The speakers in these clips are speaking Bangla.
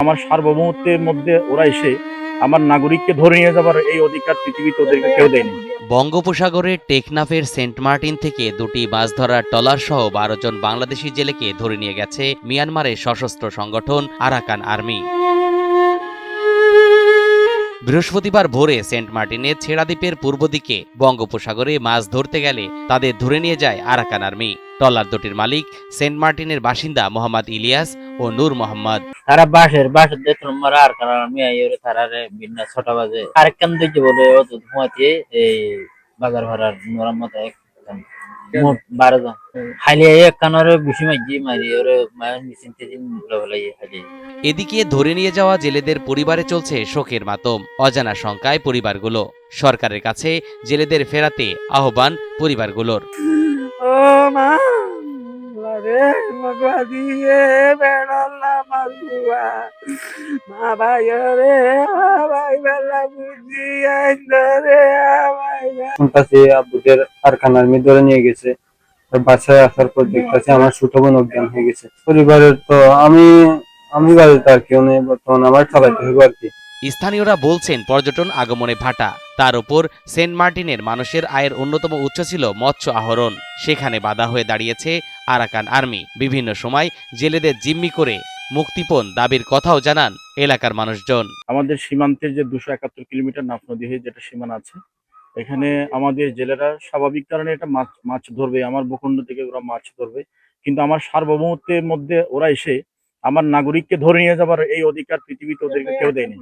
আমার সার্বভৌমত্বের মধ্যে ওরা এসে আমার নাগরিককে ধরে নিয়ে যাবার এই অধিকার পৃথিবীতে ওদেরকে কেউ দেয়নি। বঙ্গোপসাগরে টেকনাফের সেন্ট মার্টিন থেকে দুটি মাছ ধরার টলার সহ বারো জন বাংলাদেশি জেলেকে ধরে নিয়ে গেছে মিয়ানমারের সশস্ত্র সংগঠন আরাকান আর্মি। বৃহস্পতিবার ভোরে সেন্ট মার্টিনের ছেড়াদ্বীপের পূর্ব দিকে বঙ্গোপসাগরে মাছ ধরতে গেলে তাদের ধরে নিয়ে যায় আরাকান আর্মি। ট্রলার দুটির মালিক সেন্ট মার্টিনের বাসিন্দা মোহাম্মদ ইলিয়াস ও নূর মোহাম্মদ। তারা বাসের বাসের আর কারণ আমি ছটা বাজে। আরেকখান দিকে বলে এই বাজার ভাড়ার এক মোট বারো জন। খালি এক কানারে বেশি মাঝি মারি ওরে মায়ের মিশিন টিচিন বলে খালি। এদিকে ধরে নিয়ে যাওয়া জেলেদের পরিবারে চলছে শোকের মাতম অজানা শঙ্কায় পরিবারগুলো। সরকারের কাছে জেলেদের ফেরাতে আহ্বান পরিবারগুলোর। ও মা রে মগা দিয়ে বেড়ালা। মাগুয়া মা ভাই রে ভাই বেলা বুঝি রে ভাই শুনতেছি আব্বুদের কারখানার মেয়ে ধরে নিয়ে গেছে। বাসায় আসার পর দেখতেছি আমার ছোট বোন অজ্ঞান হয়ে গেছে। পরিবারের তো আমি আমি বাড়িতে আর কেউ নেই বর্তমানে আমার চালাইতে হবে আর কি। স্থানীয়রা বলছেন পর্যটন আগমনে ভাটা। তার উপর সেন্ট মার্টিনের মানুষের আয়ের অন্যতম উৎস ছিল মৎস্য আহরণ। সেখানে বাধা হয়ে দাঁড়িয়েছে আরাকান আর্মি। বিভিন্ন সময় জেলেদের জিম্মি করে মুক্তিপণ দাবির কথাও জানান এলাকার মানুষজন। আমাদের সীমান্তের যে দুশো একাত্তর কিলোমিটার নাফ নদী হয়ে যেটা সীমানা আছে, এখানে আমাদের জেলেরা স্বাভাবিক কারণে এটা মাছ মাছ ধরবে, আমার ভূখণ্ড থেকে ওরা মাছ ধরবে। কিন্তু আমার সার্বভৌমত্বের মধ্যে ওরা এসে আমার নাগরিককে ধরে নিয়ে যাবার এই অধিকার পৃথিবীতে ওদেরকে কেউ দেয়নি।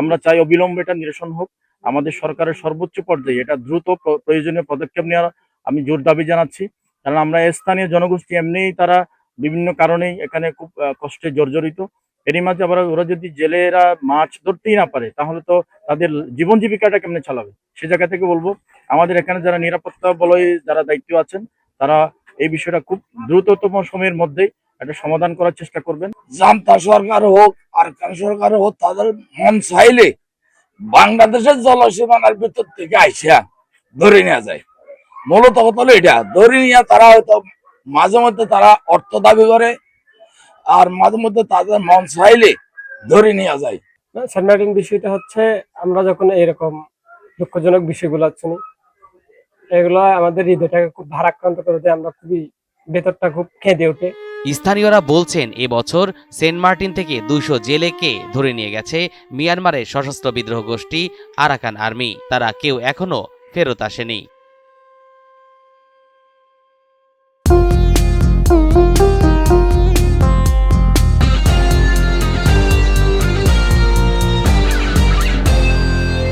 আমরা চাই অবিলম্বে এটা নিরসন হোক। আমাদের সরকারের সর্বোচ্চ পর্যায়ে এটা দ্রুত প্রয়োজনীয় পদক্ষেপ নেওয়ার আমি জোর দাবি জানাচ্ছি। কারণ আমরা স্থানীয় জনগোষ্ঠী এমনিই তারা বিভিন্ন কারণেই এখানে খুব কষ্টে জর্জরিত। এরই মাঝে আবার ওরা যদি জেলেরা মাছ ধরতেই না পারে, তাহলে তো তাদের জীবন জীবিকাটা কেমনে চালাবে? সে জায়গা থেকে বলব, আমাদের এখানে যারা নিরাপত্তা বলয়ে যারা দায়িত্ব আছেন, তারা এই বিষয়টা খুব দ্রুততম সময়ের মধ্যেই একটা সমাধান করার চেষ্টা করবেন। জামতা সরকার হোক, আর সরকার হোক, তাদের মন চাইলে বাংলাদেশের জলসীমানার ভিতর থেকে আইসা ধরে নেওয়া যায়। মূলত কথা এটা, ধরে নিয়ে তারা হয়তো মাঝে মধ্যে তারা অর্থ দাবি করে আর মাঝে মধ্যে তাদের মন চাইলে ধরে নেওয়া যায়। সেন্ট বিষয়টা হচ্ছে আমরা যখন এরকম দুঃখজনক বিষয়গুলো শুনি এগুলো আমাদের হৃদয়টাকে খুব ভারাক্রান্ত করে দেয় আমরা খুবই ভেতরটা খুব কেঁদে ওঠে। স্থানীয়রা বলছেন এবছর সেন্ট মার্টিন থেকে দুইশো জেলেকে ধরে নিয়ে গেছে মিয়ানমারের সশস্ত্র বিদ্রোহ গোষ্ঠী আরাকান আর্মি। তারা কেউ এখনও ফেরত আসেনি।